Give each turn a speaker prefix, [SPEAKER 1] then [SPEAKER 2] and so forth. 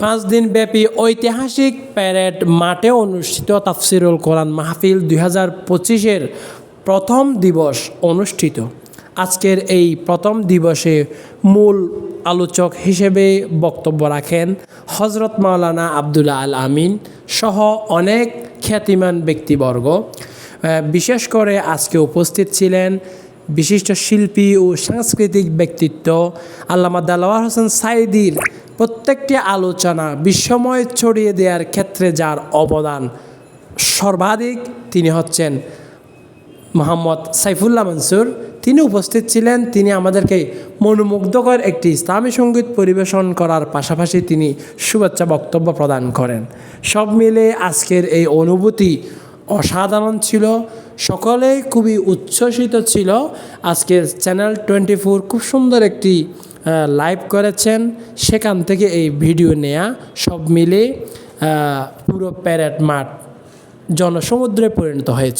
[SPEAKER 1] পাঁচ দিন ব্যাপী ঐতিহাসিক প্যারেড মাঠে অনুষ্ঠিত তাফসিরুল কোরআন মাহফিল দুই হাজার পঁচিশের প্রথম দিবস অনুষ্ঠিত। আজকের এই প্রথম দিবসে মূল আলোচক হিসেবে বক্তব্য রাখেন হজরত মাওলানা আবদুল্লা আল আমিন সহ অনেক খ্যাতিমান ব্যক্তিবর্গ। বিশেষ করে আজকে উপস্থিত ছিলেন বিশিষ্ট শিল্পী ও সাংস্কৃতিক ব্যক্তিত্ব আল্লামা দালাওয়ার হোসেন সাইদির প্রত্যেকটি আলোচনা বিশ্বময় ছড়িয়ে দেওয়ার ক্ষেত্রে যার অবদান সর্বাধিক তিনি হচ্ছেন মোহাম্মদ সাইফুল্লাহ মনসুর। তিনি উপস্থিত ছিলেন, তিনি আমাদেরকে মনোমুগ্ধকর একটি ইসলামী সংগীত পরিবেশন করার পাশাপাশি তিনি শুভেচ্ছা বক্তব্য প্রদান করেন। সব মিলে আজকের এই অনুভূতি অসাধারণ ছিল। সকলেই খুবই উচ্ছ্বসিত ছিল। আজকের চ্যানেল টোয়েন্টি ফোর খুব সুন্দর একটি লাইভ করেছেন। সেখান থেকে এই ভিডিও নেয়া সব মিলে পুরো প্যারেড মাঠ জনসমুদ্রে পরিণত হয়েছে।